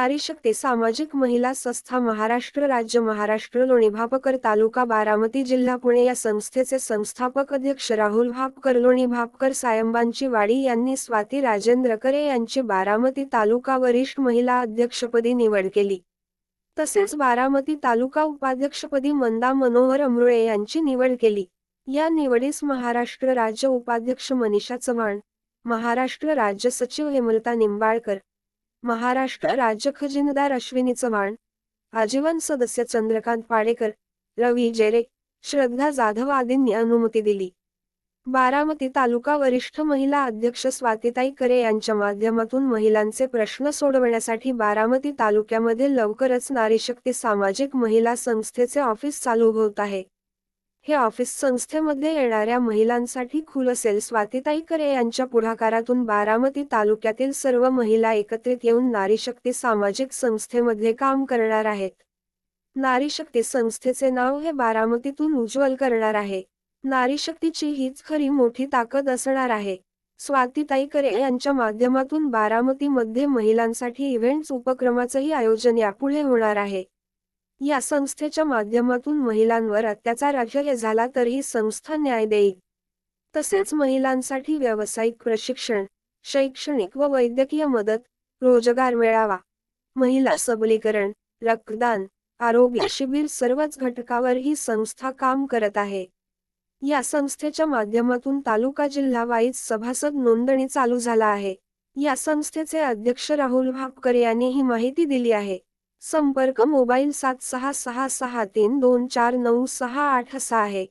नारी शक्ती सामाजिक महिला संस्था महाराष्ट्र राज्य महाराष्ट्र लोणी भापकर तालुका बारामती जिल्हा पुणे या संस्थेचे संस्थापक अध्यक्ष राहुल भापकर लोणी भापकर सायंबांची वाडी यांनी स्वाती राजेंद्र करे यांची बारामती तालुका वरिष्ठ महिला अध्यक्षपदी निवड केली. तसेच बारामती तालुका उपाध्यक्षपदी मंदा मनोहर अमरुळे यांची निवड केली. या निवडीस महाराष्ट्र राज्य उपाध्यक्ष मनीषा चव्हाण महाराष्ट्र राज्य सचिव हेमलता निंबाळकर महाराष्ट्र राज्य खजिनदार अश्विनी चव्हाण आजीवन सदस्य चंद्रकांत पाडेकर रवी जेरे श्रद्धा जाधव आदींनी अनुमती दिली. बारामती तालुका वरिष्ठ महिला अध्यक्ष स्वातीताई करे यांच्या माध्यमातून महिलांचे प्रश्न सोडवण्यासाठी बारामती तालुक्यामध्ये लवकरच नारीशक्ती सामाजिक महिला संस्थेचे ऑफिस चालू होत आहे. हे ऑफिस संस्थेमध्ये येणाऱ्या महिलांसाठी खुल असेल. स्वातीताई करे यांच्या पुढाकारातून बारामती तालुक्यातील सर्व महिला एकत्रित येऊन नारीशक्ती सामाजिक संस्थेमध्ये काम करणार आहेत. नारीशक्ती संस्थेचे नाव हे बारामतीतून उज्ज्वल करणार आहे. नारीशक्तीची हीच खरी मोठी ताकद असणार आहे. स्वातीताई करे यांच्या माध्यमातून बारामतीमध्ये महिलांसाठी इव्हेंट्स उपक्रमाचंही आयोजन यापुढे होणार आहे. या संस्थेच्या माध्यमातून महिलांवर अत्याचार राज्य झाला तर ही संस्था न्याय देईल. तसेच महिलांसाठी व्यावसायिक प्रशिक्षण शैक्षणिक व वैद्यकीय मदत रोजगार मिळावा महिला सबलीकरण रक्तदान आरोग्य शिबिर सर्वच घटकावर ही संस्था काम करत आहे. या संस्थेच्या माध्यमातून तालुका जिल्हा वाईज सभासद नोंदणी चालू झाला आहे. या संस्थेचे अध्यक्ष राहुल भापकर यांनी ही माहिती दिली आहे. संपर्क मोबाईल सात सहा सहा सहा तीन दोन चार नऊ सहा आठ असा आहे.